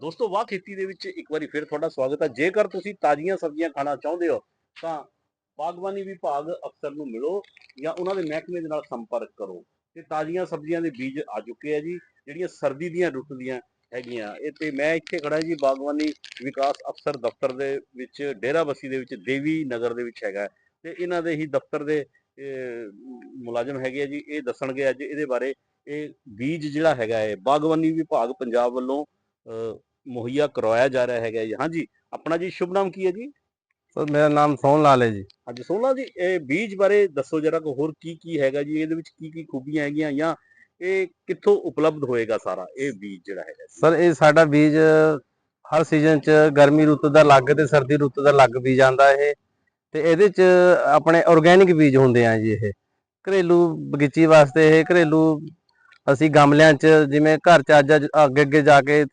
ਦੋਸਤੋ, ਵਾਹ ਖੇਤੀ ਦੇ ਵਿੱਚ ਇੱਕ ਵਾਰੀ ਫਿਰ ਤੁਹਾਡਾ ਸਵਾਗਤ ਹੈ ਜੇਕਰ ਤੁਸੀਂ ਤਾਜ਼ੀਆਂ ਸਬਜ਼ੀਆਂ ਖਾਣਾ ਚਾਹੁੰਦੇ ਹੋ, ਤਾਂ ਬਾਗਬਾਨੀ ਵਿਭਾਗ ਅਫਸਰ ਨੂੰ ਮਿਲੋ ਜਾਂ ਉਹਨਾਂ ਦੇ ਮਹਿਕਮੇ ਦੇ ਨਾਲ ਸੰਪਰਕ ਕਰੋ। ਤੇ ਤਾਜ਼ੀਆਂ ਸਬਜ਼ੀਆਂ ਦੇ ਬੀਜ ਆ ਚੁੱਕੇ ਆ ਜੀ, ਜਿਹੜੀਆਂ ਸਰਦੀ ਦੀਆਂ ਰੁੱਤ ਹੈਗੀਆਂ। ਇਹ ਤੇ ਮੈਂ ਇੱਥੇ ਖੜਾ ਜੀ, ਬਾਗਬਾਨੀ ਵਿਕਾਸ ਅਫਸਰ ਦਫ਼ਤਰ ਦੇ ਵਿੱਚ ਡੇਰਾਬੱਸੀ ਦੇ ਵਿੱਚ, ਦੇਵੀ ਨਗਰ ਦੇ ਵਿੱਚ ਹੈਗਾ। ਤੇ ਇਹਨਾਂ ਦੇ ਹੀ ਦਫ਼ਤਰ ਦੇ ਮੁਲਾਜ਼ਮ ਹੈਗੇ ਆ ਜੀ। ਇਹ ਦੱਸਣਗੇ ਅੱਜ ਇਹਦੇ ਬਾਰੇ। ਇਹ ਬੀਜ ਜਿਹੜਾ ਹੈਗਾ ਹੈ ਬਾਗਬਾਨੀ ਵਿਭਾਗ ਪੰਜਾਬ ਵੱਲੋਂ ਮੁਹੱਈਆ ਕਰਵਾਇਆ ਜਾ ਰਿਹਾ ਹੈਗਾ ਜੀ। ਹਾਂਜੀ ਆਪਣਾ ਜੀ ਸ਼ੁਭ ਨਾਮ ਕੀ ਹੈ ਜੀ? ਸਰ ਮੇਰਾ ਨਾਮ ਸੋਹਣ ਲਾਲ ਹੈ ਜੀ। ਅੱਜ ਸੋਹਣਾ ਜੀ ਇਹ ਬੀਜ ਬਾਰੇ ਦੱਸੋ ਜਰਾ ਕੋ ਹੋਰ ਕੀ ਕੀ ਹੈਗਾ ਜੀ? ਇਹਦੇ ਵਿੱਚ ਕੀ ਕੀ ਖੂਬੀਆਂ ਹੈਗੀਆਂ ਜਾਂ ਇਹ ਕਿੱਥੋਂ ਉਪਲਬਧ ਹੋਏਗਾ ਸਾਰਾ ਇਹ ਬੀਜ ਜਿਹੜਾ ਹੈਗਾ? ਸਰ ਇਹ ਸਾਡਾ ਬੀਜ ਹਰ ਸੀਜ਼ਨ 'ਚ ਗਰਮੀ ਰੁੱਤ ਦਾ ਅਲੱਗ ਤੇ ਸਰਦੀ ਰੁੱਤ ਦਾ ਅਲੱਗ ਬੀਜ ਆਂਦਾ ਇਹ। ਤੇ ਇਹਦੇ 'ਚ ਆਪਣੇ ਆਰਗੇਨਿਕ ਬੀਜ ਹੁੰਦੇ ਆ ਜੀ ਇਹ। ਘਰੇਲੂ ਬਗੀਚੀ ਵਾਸਤੇ ਇਹ ਘਰੇਲੂ ਅਸੀਂ ਗਮਲਿਆਂ 'ਚ ਜਿਵੇਂ ਘਰ 'ਚ ਅੱਜ ਅੱਗੇ ਅੱਗੇ ਜਾ ਕੇ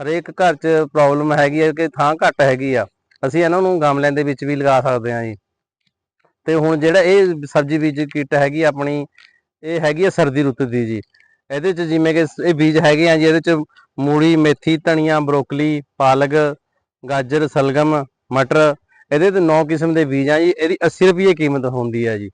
ਹਰੇਕ ਘਰ 'ਚ ਪ੍ਰੋਬਲਮ ਹੈਗੀ ਹੈ ਕਿ ਥਾਂ ਘੱਟ ਹੈਗੀ ਆ। ਅਸੀਂ ਇਹਨਾਂ ਨੂੰ ਗਮਲਿਆਂ ਦੇ ਵਿੱਚ ਵੀ ਲਗਾ ਸਕਦੇ ਹਾਂ ਜੀ। ਤੇ ਹੁਣ ਜਿਹੜਾ ਇਹ ਸਬਜ਼ੀ ਬੀਜ ਕਿੱਟ ਹੈਗੀ ਆਪਣੀ, ਇਹ ਹੈਗੀ ਆ ਸਰਦੀ ਰੁੱਤ ਦੀ ਜੀ। ਇਹਦੇ 'ਚ ਜਿਵੇਂ ਕਿ ਇਹ ਬੀਜ ਹੈਗੇ ਆ ਜੀ, ਇਹਦੇ 'ਚ ਮੂਲੀ, ਮੇਥੀ, ਧਨੀਆ, ਬਰੋਕਲੀ, ਪਾਲਕ, ਗਾਜਰ, ਸਲਗਮ, ਮਟਰ, ਇਹਦੇ ਤੇ 9 ਕਿਸਮ ਦੇ ਬੀਜ ਆ ਜੀ। ਇਹਦੀ 80 ਰੁਪਏ ਕੀਮਤ ਹੁੰਦੀ ਹੈ ਜੀ,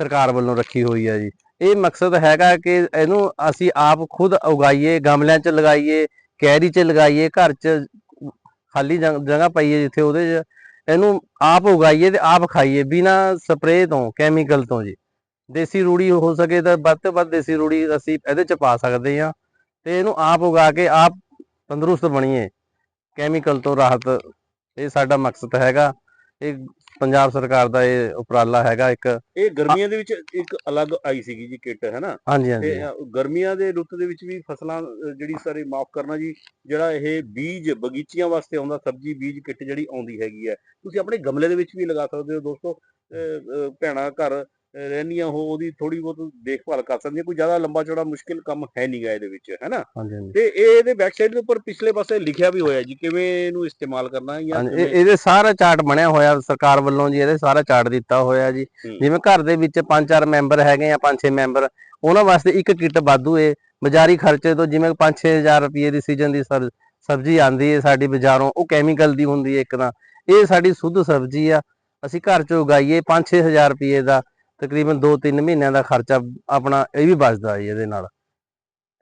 ਸਰਕਾਰ ਵੱਲੋਂ ਰੱਖੀ ਹੋਈ ਆ ਜੀ। ਇਹ ਮਕਸਦ ਹੈਗਾ ਕਿ ਇਹਨੂੰ ਅਸੀਂ ਆਪ ਖੁਦ ਉਗਾਈਏ, ਗਮਲਿਆਂ 'ਚ ਲਗਾਈਏ ਕੈਰੀ 'ਚ ਲਗਾਈਏ, ਘਰ 'ਚ ਖਾਲੀ ਜਗ੍ਹਾ ਪਈ ਜਿੱਥੇ ਉਹਦੇ 'ਚ, ਇਹਨੂੰ ਆਪ ਉਗਾਈਏ ਤੇ ਆਪ ਖਾਈਏ, ਬਿਨਾ ਸਪਰੇਅ ਤੋਂ ਕੈਮੀਕਲ ਤੋਂ ਜੀ। ਦੇਸੀ ਰੂੜੀ ਹੋ ਸਕੇ ਤਾਂ ਵੱਧ ਤੋਂ ਵੱਧ ਦੇਸੀ ਰੂੜੀ ਅਸੀਂ ਇਹਦੇ 'ਚ ਪਾ ਸਕਦੇ ਹਾਂ ਤੇ ਇਹਨੂੰ ਆਪ ਉਗਾ ਕੇ ਆਪ ਤੰਦਰੁਸਤ ਬਣੀਏ। ਕੈਮੀਕਲ ਤੋਂ ਰਾਹਤ, ਇਹ ਸਾਡਾ ਮਕਸਦ ਹੈਗਾ। ਇਹ ਪੰਜਾਬ ਸਰਕਾਰ ਦਾ ਇਹ ਉਪਰਾਲਾ ਹੈਗਾ ਇੱਕ। ਇਹ ਗਰਮੀਆਂ ਦੇ ਵਿੱਚ ਇੱਕ ਅਲੱਗ ਆਈ ਸੀਗੀ ਜੀ ਕਿੱਟ ਹੈ ਨਾ ਹਾਂਜੀ। ਗਰਮੀਆਂ ਦੇ ਰੁੱਤ ਦੇ ਵਿੱਚ ਵੀ ਫਸਲਾਂ ਜਿਹੜੀ ਸਾਰੇ ਮਾਫ ਕਰਨਾ ਜੀ ਜਿਹੜਾ ਇਹ ਬੀਜ ਬਗੀਚੀਆਂ ਵਾਸਤੇ ਆਉਂਦਾ ਸਬਜ਼ੀ ਬੀਜ ਕਿੱਟ ਜਿਹੜੀ ਆਉਂਦੀ ਹੈਗੀ ਹੈ। ਤੁਸੀਂ ਆਪਣੇ ਗਮਲੇ ਦੇ ਵਿੱਚ ਵੀ ਲਗਾ ਸਕਦੇ ਹੋ ਦੋਸਤੋ ਭੈਣਾਂ ਘਰ ਰਹਿੰਦੀਆਂ ਉਹ ਉਹਦੀ ਥੋੜੀ ਬਹੁਤ ਦੇਖਭਾਲ ਕਰ ਸਕਦੀਆਂ ਕੋਈ ਜ਼ਿਆਦਾ ਲੰਬਾ ਚੌੜਾ ਮੁਸ਼ਕਿਲ ਕੰਮ ਹੈ ਨਹੀਂਗਾ ਇਹਦੇ ਵਿੱਚ ਹੈ ਨਾ ਹਾਂਜੀ ਹਾਂਜੀ। ਤੇ ਇਹ ਇਹਦੇ ਸਾਈਡ ਦੇ ਉੱਪਰ ਪਿਛਲੇ ਪਾਸੇ ਲਿਖਿਆ ਵੀ ਹੋਇਆ ਜੀ ਕਿਵੇਂ ਇਹਨੂੰ ਇਸਤੇਮਾਲ ਕਰਨਾ ਹੈ ਜਾਂ ਇਹਦੇ ਸਾਰਾ ਚਾਰਟ ਬਣਿਆ ਹੋਇਆ ਸਰਕਾਰ ਵੱਲੋਂ ਜੀ ਇਹਦੇ ਸਾਰਾ ਚਾਰਟ ਦਿੱਤਾ ਹੋਇਆ ਜੀ। ਹੂੰ। ਜਿਵੇਂ ਘਰ ਦੇ ਵਿੱਚ ਪੰਜ ਚਾਰ ਮੈਂਬਰ ਹੈਗੇ ਆ ਪੰਜ ਛੇ ਮੈਂਬਰ ਉਹਨਾਂ ਵਾਸਤੇ ਇੱਕ ਕਿੱਟ ਵਾਧੂ ਏ। ਬਾਜ਼ਾਰੀ ਖਰਚੇ ਤੋਂ ਜਿਵੇਂ 5-6000 ਰੁਪਏ ਦੀ ਸੀਜ਼ਨ ਦੀ ਸਬਜ਼ੀ ਆਂਦੀ ਏ ਸਾਡੀ ਬਾਜ਼ਾਰੋਂ ਉਹ ਕੈਮੀਕਲ ਦੀ ਹੁੰਦੀ ਏ ਇੱਕ ਤਾਂ। ਇਹ ਸਾਡੀ ਸ਼ੁੱਧ ਸਬਜ਼ੀ ਆ। ਅਸੀਂ ਘਰ 'ਚ ਉਗਾਈਏ 5-6000 ਰੁਪਏ ਦਾ। ਤਕਰੀਬਨ 2-3 ਮਹੀਨਿਆਂ ਦਾ ਖਰਚਾ ਆਪਣਾ ਇਹ ਵੀ ਬਚਦਾ ਜੀ ਇਹਦੇ ਨਾਲ।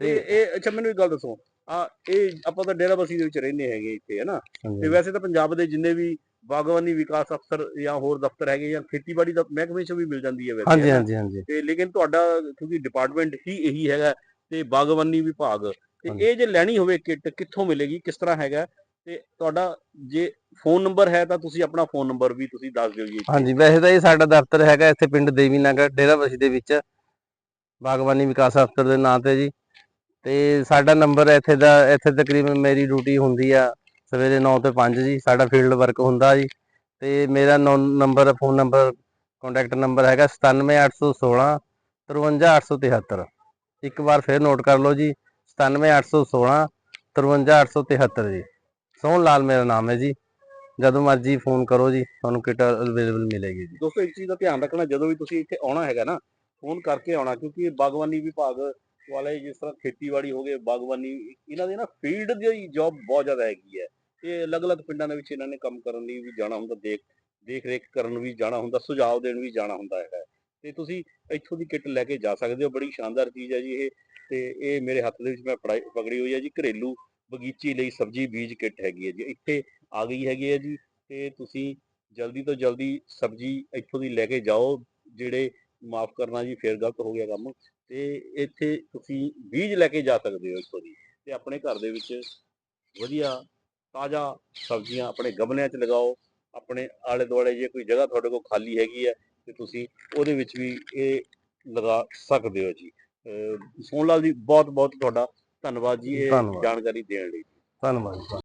ਤੇ ਇਹ ਅੱਛਾ ਮੈਨੂੰ ਇੱਕ ਗੱਲ ਦੱਸੋ। ਆ ਇਹ ਆਪਾਂ ਤਾਂ ਡੇਰਾਬੱਸੀ ਦੇ ਵਿੱਚ ਰਹਿੰਦੇ ਹੈਗੇ ਇੱਥੇ ਹੈ ਨਾ? ਤੇ ਵੈਸੇ ਤਾਂ ਪੰਜਾਬ ਦੇ ਜਿੰਨੇ ਵੀ ਬਾਗਬਾਨੀ ਵਿਕਾਸ ਅਫਸਰ ਜਾਂ ਹੋਰ ਦਫ਼ਤਰ ਹੈਗੇ ਜਾਂ ਖੇਤੀਬਾੜੀ ਦਾ ਮਹਿਕਮੇ 'ਚ ਵੀ ਮਿਲ ਜਾਂਦੀ ਹੈ ਵੈਸੇ ਹਾਂਜੀ? ਹਾਂਜੀ ਹਾਂਜੀ। ਤੇ ਲੇਕਿਨ ਤੁਹਾਡਾ ਕਿਉਂਕਿ ਡਿਪਾਰਟਮੈਂਟ ਹੀ ਇਹੀ ਹੈਗਾ ਤੇ ਬਾਗਬਾਨੀ ਵਿਭਾਗ। ਤੇ। ਇਹ ਜੇ ਲੈਣੀ ਹੋਵੇ ਕਿੱਟ ਕਿੱਥੋਂ ਮਿਲੇਗੀ? ਕਿਸ ਤਰ੍ਹਾਂ ਹੈਗਾ? ਤੇ ਤੁਹਾਡਾ ਜੇ ਫੋਨ ਨੰਬਰ ਹੈ ਤਾਂ ਤੁਸੀਂ ਆਪਣਾ ਫੋਨ ਨੰਬਰ ਵੀ ਤੁਸੀਂ ਦੱਸ ਦਿਓ ਜੀ ਹਾਂਜੀ, ਵੈਸੇ ਤਾਂ ਇਹ ਸਾਡਾ ਦਫ਼ਤਰ ਹੈਗਾ ਇੱਥੇ ਪਿੰਡ ਦੇਵੀ ਨਗਰ ਡੇਰਾਬੱਸੀ ਦੇ ਵਿੱਚ, ਬਾਗਬਾਨੀ ਵਿਕਾਸ ਦਫ਼ਤਰ ਦੇ ਨਾਂ ਤੇ ਜੀ। ਤੇ ਸਾਡਾ ਨੰਬਰ ਇੱਥੇ ਦਾ, ਇੱਥੇ ਤਕਰੀਬਨ ਮੇਰੀ ਡਿਊਟੀ ਹੁੰਦੀ ਆ ਸਵੇਰੇ 9 ਤੋਂ 5 ਜੀ, ਸਾਡਾ ਫੀਲਡ ਵਰਕ ਹੁੰਦਾ ਜੀ। ਤੇ ਮੇਰਾ number, phone number, contact number ਹੈਗਾ 97816 53873 ਇੱਕ ਵਾਰ ਫੇਰ ਨੋਟ ਕਰ ਲਓ ਜੀ 97816 53873 ਜੀ। ਸੋਹਣ ਲਾਲ ਮੇਰਾ ਨਾਮ ਹੈ ਜੀ। ਜਦੋਂ ਮਰਜ਼ੀ ਫੋਨ ਕਰੋ ਜੀ, ਤੁਹਾਨੂੰ ਕਿਟ ਅਵੇਲੇਬਲ ਮਿਲੇਗੀ ਜੀ। ਦੋਸਤੋ ਇੱਕ ਚੀਜ਼ ਦਾ ਧਿਆਨ ਰੱਖਣਾ, ਜਦੋਂ ਵੀ ਤੁਸੀਂ ਇੱਥੇ ਆਉਣਾ ਹੈਗਾ ਨਾ, ਫੋਨ ਕਰਕੇ ਆਉਣਾ, ਕਿਉਂਕਿ ਇਹ ਬਾਗਬਾਨੀ ਵਿਭਾਗ ਵਾਲੇ ਜਿਸ ਤਰ੍ਹਾਂ ਖੇਤੀਬਾੜੀ ਹੋ ਗਏ, ਬਾਗਬਾਨੀ, ਇਹਨਾਂ ਦੀ ਨਾ ਫੀਲਡ ਦੀ ਜੌਬ ਬਹੁਤ ਜ਼ਿਆਦਾ ਹੈਗੀ ਹੈ। ਇਹ ਅਲੱਗ-ਅਲੱਗ ਪਿੰਡਾਂ ਦੇ ਵਿੱਚ ਇਹਨਾਂ ਨੇ ਕੰਮ ਕਰਨ ਲਈ ਵੀ ਜਾਣਾ ਹੁੰਦਾ, ਦੇਖ ਦੇਖ ਰੇਖ ਕਰਨ ਵੀ ਜਾਣਾ ਹੁੰਦਾ, ਸੁਝਾਅ ਦੇਣ ਵੀ ਜਾਣਾ ਹੁੰਦਾ ਹੈਗਾ। ਤੇ ਤੁਸੀਂ ਇੱਥੋਂ ਦੀ ਕਿੱਟ ਲੈ ਕੇ ਜਾ ਸਕਦੇ ਹੋ, ਬੜੀ ਸ਼ਾਨਦਾਰ ਚੀਜ਼ ਹੈ ਜੀ ਇਹ। ਤੇ ਇਹ ਮੇਰੇ ਹੱਥ ਦੇ ਵਿੱਚ ਮੈਂ ਪਕੜੀ ਹੋਈ ਹੈ ਜੀ, ਘਰੇਲੂ ਬਗੀਚੀ ਲਈ ਸਬਜ਼ੀ ਬੀਜ ਕਿੱਟ ਹੈਗੀ ਹੈ ਜੀ, ਇੱਥੇ ਆ ਗਈ ਹੈਗੀ ਹੈ ਜੀ, ਤੇ ਤੁਸੀਂ ਜਲਦੀ ਤੋਂ ਜਲਦੀ ਸਬਜ਼ੀ ਇੱਥੋਂ ਦੀ ਲੈ ਕੇ ਜਾਓ, ਜਿਹੜੇ ਮਾਫ ਕਰਨਾ ਜੀ, ਫੇਰ ਗਲਤ ਹੋ ਗਿਆ ਕੰਮ, ਤੇ ਇੱਥੇ ਤੁਸੀਂ ਬੀਜ ਲੈ ਕੇ ਜਾ ਸਕਦੇ ਹੋ ਇੱਥੋਂ ਦੀ, ਤੇ ਆਪਣੇ ਘਰ ਦੇ ਵਿੱਚ ਵਧੀਆ ਤਾਜ਼ਾ ਸਬਜ਼ੀਆਂ ਆਪਣੇ ਗਮਲਿਆਂ 'ਚ ਲਗਾਓ, ਆਪਣੇ ਆਲੇ ਦੁਆਲੇ ਜੇ ਕੋਈ ਜਗ੍ਹਾ ਤੁਹਾਡੇ ਕੋਲ ਖਾਲੀ ਹੈਗੀ ਹੈ, ਤੇ ਤੁਸੀਂ ਉਹਦੇ ਵਿੱਚ ਵੀ ਇਹ ਲਗਾ ਸਕਦੇ ਹੋ ਜੀ। ਅਹ ਸੋਹਣ ਲਾਲ ਜੀ ਬਹੁਤ ਬਹੁਤ ਤੁਹਾਡਾ ਧੰਨਵਾਦ ਜੀ ਇਹ ਧੰਨਵਾਦ। ਜਾਣਕਾਰੀ ਦੇਣ ਲਈ ਧੰਨਵਾਦ ਜੀ